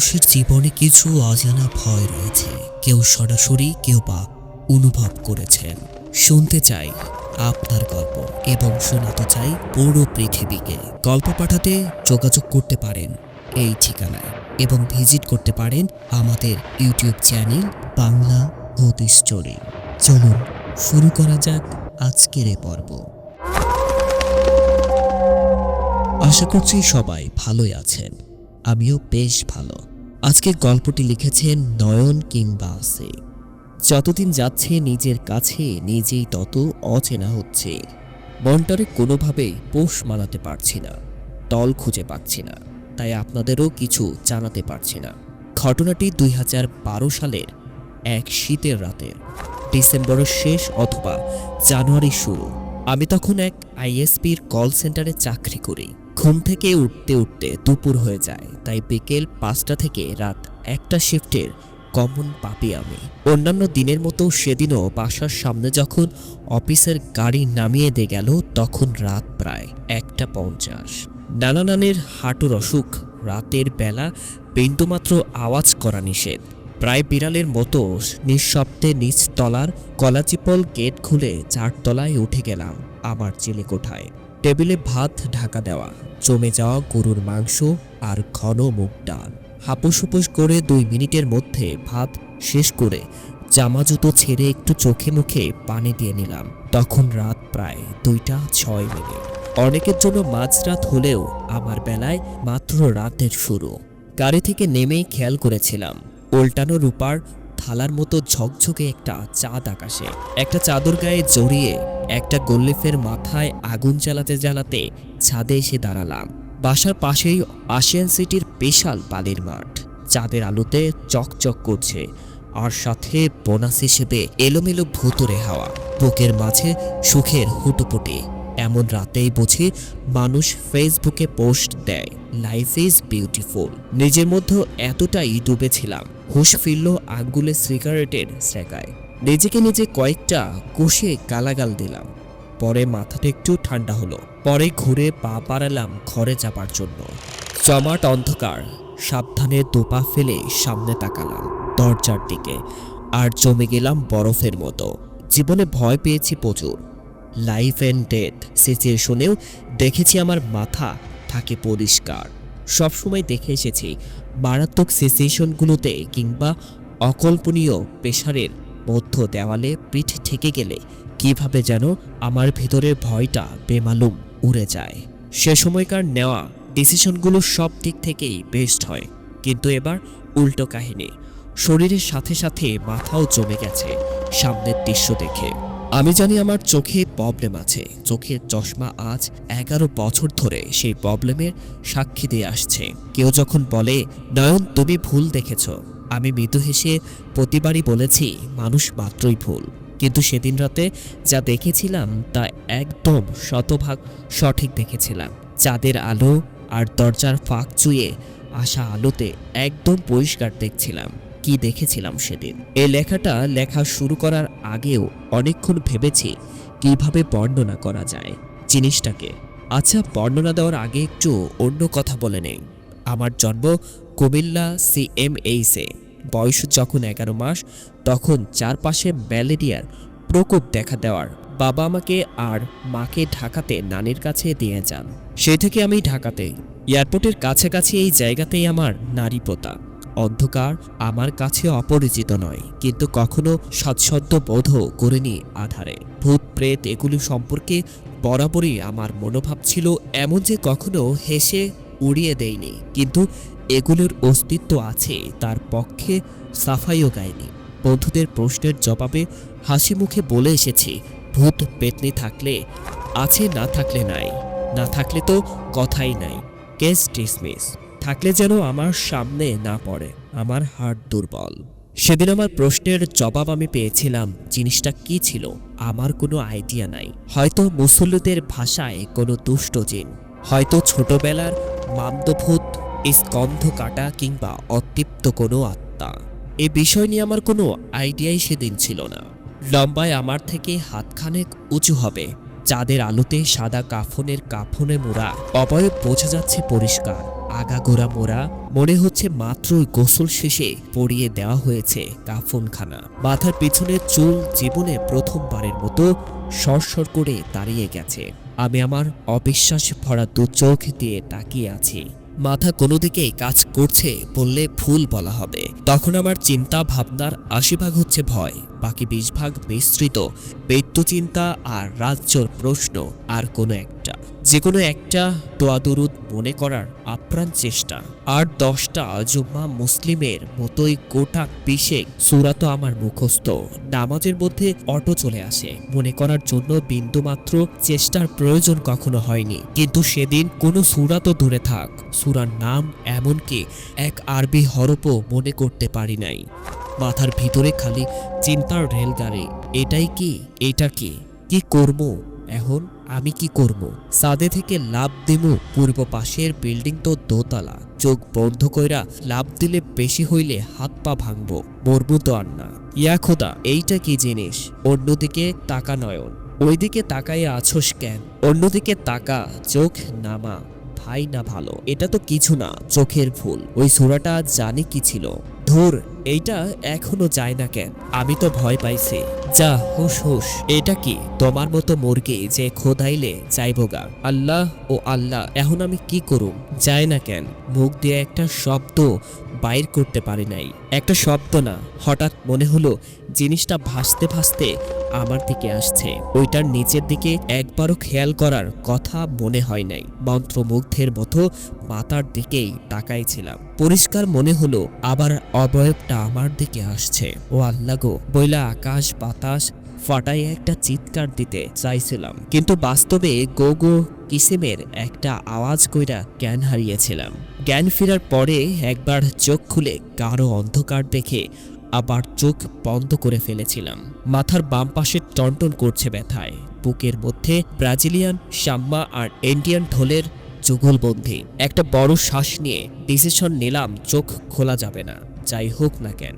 মানুষের জীবনে কিছু অজানা ভয় রয়েছে। কেউ সরাসরি, কেউ বা অনুভব করেছেন। শুনতে চাই আপনার গল্প এবং শোনাতে চাই পুরো পৃথিবীকে। গল্প পাঠাতে যোগাযোগ করতে পারেন এই ঠিকানায় এবং ভিজিট করতে পারেন আমাদের ইউটিউব চ্যানেল বাংলা ভূত স্টোরি চলুন, শুরু করা যাক আজকের এ পর্ব। আশা করছি সবাই ভালোই আছেন। আমিও বেশ ভালো। আজকে গল্পটি লিখেছেন নয়ন কিংবা আসে যতদিন যাচ্ছে নিজের কাছে, নিজেই তত অচেনা হচ্ছে। মনটারে কোনোভাবেই পোষ মানাতে পারছি না তল খুঁজে পাচ্ছি না, তাই আপনাদেরও কিছু জানাতে পারছি না। ঘটনাটি দুই হাজার বারো সালের এক শীতের রাতের, ডিসেম্বরের শেষ অথবা জানুয়ারির শুরু। আমি তখন এক আইএসপির কল সেন্টারে চাকরি করি। ঘুম থেকে উঠতে উঠতে দুপুর হয়ে যায়, তাই বিকেল পাঁচটা থেকে রাত একটা শিফটের কমন পাপি আমি। অন্যান্য দিনের মতো সেদিনও বাসার সামনে যখন অফিসের গাড়ি নামিয়ে দিয়ে গেল, তখন রাত প্রায় একটা পঞ্চাশ। নানা নানের হাঁটুর অসুখ, রাতের বেলা বিন্দুমাত্র আওয়াজ করা নিষেধ। প্রায় বিড়ালের মতো নিঃশব্দে নিচ তলার কলাচিপল গেট খুলে চারতলায় উঠে গেলাম আমার চিলে কোঠায় টেবিলে ভাত, ঢাকা দেওয়া, জমে যাওয়া গরুর মাংস আর ঘন মুগ ডাল। হুপুস করে দুই মিনিটের মধ্যে ভাত শেষ করে জামা জুতো ছেড়ে একটু চোখে মুখে পানি দিয়ে নিলাম। তখন রাত প্রায় দুইটা ছয় মিনিট। অনেকের জন্য মাঝরাত হলেও আমার বেলায় মাত্র রাতের শুরু। গাড়ি থেকে নেমেই খেয়াল করেছিলাম, উল্টানো রূপার থালার মতো ঝকঝকে একটা চাঁদ আকাশে। একটা চাদর গায়ে জড়িয়ে একটা গোল্লিফের মাথায় আগুন জ্বালাতে জ্বালাতে ছাদে এসে দাঁড়ালাম। বাসার পাশেই আশিয়ান সিটির বিশাল বালির মাঠ। চাঁদের আলোতে চকচক করছে আর সাথে বোনাস হিসেবে এলোমেলো ভুতুরে হাওয়া। বুকের মাঝে সুখের হুটোপুটি। এমন রাতেই বুঝি মানুষ ফেসবুকে পোস্ট দেয় লাইফ ইজ বিউটিফুল নিজের মধ্যে এতটাই ডুবেছিলাম। হুশ ফিরল আঙ্গুলে সিগারেটের সেকায় নিজেকে নিজে কয়েকটা কষে গালাগাল দিলাম। পরে মাথাটা একটু ঠান্ডা হলো। পরে ঘুরে পা পাড়ালাম ঘরে যাবার জন্য। জমাট অন্ধকার। সাবধানে দোপা ফেলে সামনে তাকালাম দরজার দিকে। আর জমে গেলাম বরফের মতো। জীবনে ভয় পেয়েছি প্রচুর। লাইফ অ্যান্ড ডেথ সিচুয়েশনেও দেখেছি আমার মাথা থাকে পরিষ্কার। সবসময় দেখে এসেছি মারাত্মক সিচুয়েশনগুলোতে কিংবা অকল্পনীয় প্রেশারের মধ্য দেওয়ালে পিঠ ঠেকে গেলে কীভাবে যেন আমার ভেতরের ভয়টা বেমালুম উড়ে যায়। সে সময়কার নেওয়া ডিসিশনগুলো সব দিক থেকেই বেস্ট হয়। কিন্তু এবার উল্টো কাহিনী। শরীরের সাথে সাথে মাথাও জমে গেছে সামনের দৃশ্য দেখে। আমি জানি আমার চোখে প্রবলেম আছে। চোখের চশমা আজ এগারো বছর ধরে সেই প্রবলেমের সাক্ষী দিয়ে আসছে। কেউ যখন বলে, নয়ন, তুমি ভুল দেখেছ। আমি মৃদু হেসে প্রতিবারই বলেছি, মানুষ মাত্রই ভুল। কিন্তু সেদিন রাতে যা দেখেছিলাম, তা একদম শতভাগ সঠিক দেখেছিলাম। চাঁদের আলো আর দরজার ফাঁক চুয়ে আসা আলোতে একদম পরিষ্কার দেখছিলাম কি দেখেছিলাম সেদিন। এই লেখাটা লেখা শুরু করার আগেও অনেকক্ষণ ভেবেছি কীভাবে বর্ণনা করা যায় জিনিসটাকে। আচ্ছা বর্ণনা দেওয়ার আগে একটু অন্য কথা বলে নেই। আমার জন্ম কুমিল্লা সিএমএইসে বয়স যখন এগারো মাস, তখন চারপাশে ম্যালেরিয়ার প্রকোপ দেখা দেওয়ার বাবা আমাকে আর মাকে ঢাকাতে নানির কাছে দিয়ে যান। সেই থেকে আমি ঢাকাতে। এয়ারপোর্টের কাছাকাছি এই জায়গাতেই আমার নারী পোতা অন্ধকার আমার কাছে অপরিচিত নয়, কিন্তু কখনো সৎসদ্য বোধও করিনি আধারে। ভূত, প্রেত এগুলি সম্পর্কে বরাবরই আমার মনোভাব ছিল এমন যে কখনো হেসে উড়িয়ে দেয়নি। কিন্তু এগুলোর অস্তিত্ব আছে, তার পক্ষে সাফাইও গায়নি। বন্ধুদের প্রশ্নের জবাবে হাসি মুখে বলে এসেছি, ভূত পেতনি থাকলে, আছে না থাকলে নাই। না থাকলে তো কথাই নাই। কেস ডিসমিস থাকলে যেন আমার সামনে না পড়ে, আমার হার্ট দুর্বল। সেদিন আমার প্রশ্নের জবাব আমি পেয়েছিলাম, জিনিসটা কি ছিল, আমার কোনো আইডিয়া নাই। হয়তো মুসল্লিদের ভাষায় কোনো দুষ্ট জিন, হয়তো ছোটবেলার মামদভূত স্কন্ধ কাটা কিংবা অতৃপ্ত কোনো আত্মা। এ বিষয় নিয়ে আমার কোনো আইডিয়াই সেদিন ছিল না। লম্বায় আমার থেকে হাতখানেক উঁচু হবে। চাঁদের আলোতে সাদা কাফনের কাফনে মোড়া। অবয়ব বোঝা যাচ্ছে পরিষ্কার। আগাগোড়া মোড়া। মনে হচ্ছে মাত্রই গোসল শেষে পরিয়ে দেওয়া হয়েছে কাফনখানা। মাথার পিছনে চুল জীবনে প্রথমবারের মতো সরসর করে দাঁড়িয়ে গেছে। আমি আমার অবিশ্বাস ভরা দু চোখ দিয়ে তাকিয়ে আছি। মাথা কোনো দিকেই কাজ করছে বললে ভুল বলা হবে। তখন আমার চিন্তা, ভাবনার আশি ভাগ হচ্ছে ভয়, বাকি বিশ ভাগ মিশ্রিত চিন্তা আর রাজ্যর প্রশ্ন, আর কোনো একটা যে কোনো একটা দোয়াদুরুদ মনে করার আপ্রাণ চেষ্টা। আর দশটা জুম্মা মুসলিমের মতোই গোটা বিশেক সুরা তো আমার মুখস্থ। নামাজের মধ্যে অটো চলে আসে। মনে করার জন্য বিন্দুমাত্র চেষ্টার প্রয়োজন কখনো হয়নি। কিন্তু সেদিন কোনো সুরা তো দূরে থাক। সুরার নাম এমনকি এক আরবি হরপও মনে করতে পারি নাই। মাথার ভিতরে খালি চিন্তার রেলগাড়ি। এটাই কি? এটা কি? কি করব? এখন আমি কি করব? সাদে থেকে লাভ দেবো পূর্ব পাশের বিল্ডিং তো দোতলা। চোখ বন্ধ কইরা লাভ দিলে বেশি হইলে হাত পা ভাঙবো। মরবো তো আর না। ইয়া খোদা, এইটা কি জিনিস? অন্যদিকে তাকা নয়ন। ওইদিকে তাকাইয়ে আছোস কেন? অন্যদিকে তাকা, চোখ নামা। ভাই না ভালো, এটা তো কিছু না, চোখের ভুল। ওই সুরাটা জানি কি ছিল? ধুর, এইটা এখনও যায় না কেন? আমি তো ভয় পাইছি। যা হুস হুস এটা কি? তোমার মতো মুরগি যে খোদাইলে যাইবগা আল্লাহ ও আল্লাহ, এখন আমি কি করুম? যায় না কেন? মুখ দিয়ে একটা শব্দ বাইর করতে পারি নাই। একটা শব্দ না, হঠাৎ মনে হলো জিনিসটা ভাসতে ভাসতে আমার দিকে আসছে। ওইটার নিচের দিকে একবারও খেয়াল করার কথা মনে হয় নাই। মন্ত্রমুগ্ধের মতো মাথার দিকেই তাকাইছিলাম। পরিষ্কার মনে হলো, আবার অবয়বটা আমার দিকে আসছে। ও আল্লাহ গো, বইলা আকাশ বাতাস ফাটাই একটা চিৎকার দিতে চাইছিলাম। কিন্তু বাস্তবে গো গো কিসিমের একটা আওয়াজ কইরা জ্ঞান হারিয়েছিলাম। জ্ঞান ফেরার পরে একবার চোখ খুলে কারও অন্ধকার দেখে আবার চোখ বন্ধ করে ফেলেছিলাম। মাথার বাম পাশে টনটন করছে ব্যথায়। বুকের মধ্যে ব্রাজিলিয়ান, সাম্মা আর ইন্ডিয়ান ঢোলের যুগলবন্দি। একটা বড় শ্বাস নিয়ে ডিসিশন নিলাম, চোখ খোলা যাবে না। যাই হোক না কেন,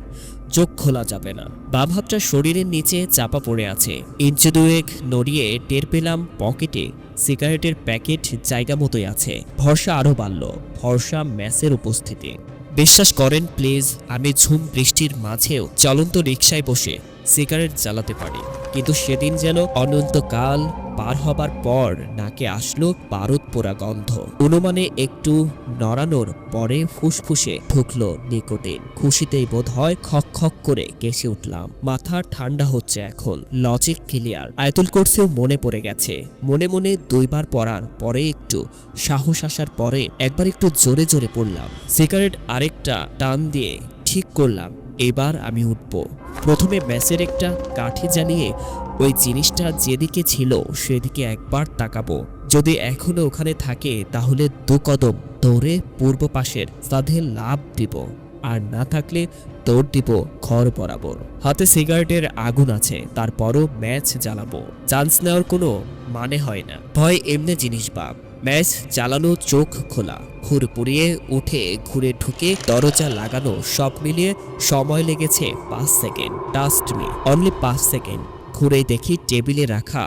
চোখ খোলা যাবে না। হাতটা শরীরের নিচে চাপা পড়ে আছে। ইঞ্চি দুয়েক নড়িয়ে টের পেলাম পকেটে সিগারেটের প্যাকেট জায়গা মতোই আছে। ভরসা আরও বাড়ল, ভরসা ম্যাসের উপস্থিতি। বিশ্বাস করেন প্লিজ আমি ঝুম বৃষ্টির মাঝেও চলন্ত রিকশায় বসে সিগারেট জ্বালাতে পারি। কিন্তু সেদিন যেন অনন্তকাল পার হবার পর নাকে আসলো বারুদ পোড়া গন্ধ। অনুমানে একটু নড়ানোর পরে ফুসফুসে ঢুকলো নিকোটিন। খুশিতেই বোধ হয় খক খক করে কেসে উঠলাম। মাথা ঠান্ডা হচ্ছে এখন। Logic clear. আয়তুল কোর্সেও মনে পড়ে গেছে। মনে মনে দুইবার পড়ার পরে একটু সাহস আসার পরে একবার একটু জোরে জোরে পড়লাম। সিগারেট আরেকটা টান দিয়ে ঠিক করলাম। এবার আমি উঠব। প্রথমে ম্যাচের একটা কাঠি জ্বালিয়ে ওই জিনিসটা যেদিকে ছিল, সেদিকে একবার তাকাবো। যদি এখনও ওখানে থাকে, তাহলে দু কদম দৌড়ে পূর্ব পাশের সাধে লাভ দিব, আর না থাকলে দৌড় দিব ঘর বরাবর। হাতে সিগারেটের আগুন আছে, তারপরও ম্যাচ জ্বালাবো। চান্স নেওয়ার কোনো মানে হয় না। ভয় এমনি জিনিস বাপ। ম্যাচ চালানো চোখ খোলা। হুর পুড়িয়ে উঠে, ঘুরে ঢুকে দরজা লাগানো সব মিলিয়ে সময় লেগেছে পাঁচ সেকেন্ড। টাস্ট মি অনলি পাঁচ সেকেন্ড। ঘুরে দেখি টেবিলে রাখা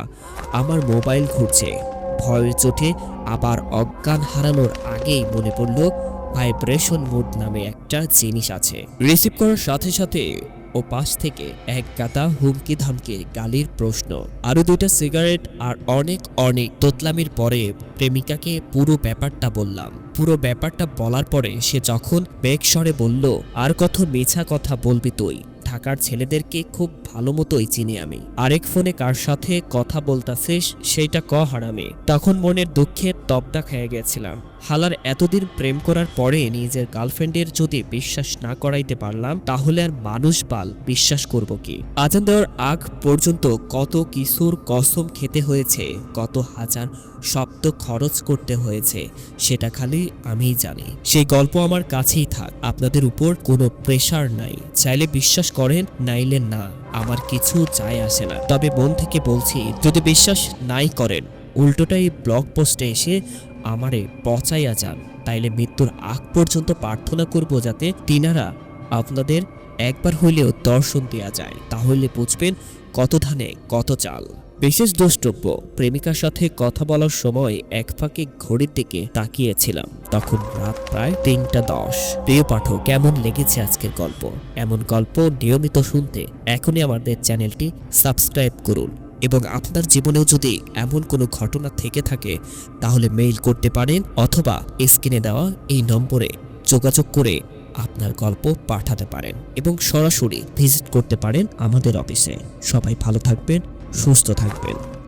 আমার মোবাইল ঘুরছে। ভয়ের চোটে আবার অজ্ঞান হারানোর আগেই মনে পড়ল ভাইব্রেশন মোড নামে একটা জিনিস আছে। রিসিভ করার সাথে সাথে ও পাশ থেকে এক গাদা হুমকি ধামকি গালির প্রশ্ন। আরও দুইটা সিগারেট আর অনেক অনেক তোতলামির পরে প্রেমিকাকে পুরো ব্যাপারটা বললাম। পুরো ব্যাপারটা বলার পরে সে যখন বেগ স্বরে বলল, আর কত মিছা কথা বলবি তুই? ঢাকার ছেলেদেরকে খুব ভালো মতোই চিনি আমি। আরেক ফোনে কার সাথে কথা বলতাছিস, সেইটা ক হারামে। তখন মনের দুঃখে তবদা খেয়ে গেছিলাম। হালার এতদিন প্রেম করার পরে নিজের গার্লফ্রেন্ডের যদি বিশ্বাস না করাইতে পারলাম, তাহলে আর মানুষ বাল বিশ্বাস করব কি? আজান দেওয়ার আগ পর্যন্ত কত কিশোর কসম খেতে হয়েছে, কত হাজার শব্দ খরচ করতে হয়েছে, সেটা খালি আমিই জানি। সেই গল্প আমার কাছেই থাক, আপনাদের উপর কোনো প্রেশার নাই। চাইলে বিশ্বাস করেন, নাইলে না, আমার কিছু যায় আসে না। তবে মন থেকে বলছি, যদি বিশ্বাস নাই করেন, উল্টোটাই ব্লগ পোস্টে এসে আমারে পচাইয়া যান। তাইলে মৃত্যুর আগ পর্যন্ত প্রার্থনা করব যাতে তিনারা আপনাদের একবার হইলেও দর্শন দেওয়া যায়। তাহলে বুঝবেন কত ধানে কত চাল। বিশেষ দ্রষ্টব্য প্রেমিকার সাথে কথা বলার সময় এক ফাঁকে ঘড়ির দিকে তাকিয়েছিলাম। তখন রাত প্রায় তিনটা দশ। প্রিয় পাঠক, কেমন লেগেছে আজকের গল্প? এমন গল্প নিয়মিত শুনতে এখনই আমাদের চ্যানেলটি সাবস্ক্রাইব করুন। এবং আপনার জীবনেও যদি এমন কোনো ঘটনা থেকে থাকে, তাহলে মেইল করতে পারেন অথবা স্ক্রিনে দেওয়া এই নম্বরে যোগাযোগ করে আপনার গল্প পাঠাতে পারেন এবং সরাসরি ভিজিট করতে পারেন আমাদের অফিসে সবাই ভালো থাকবেন, সুস্থ থাকবেন।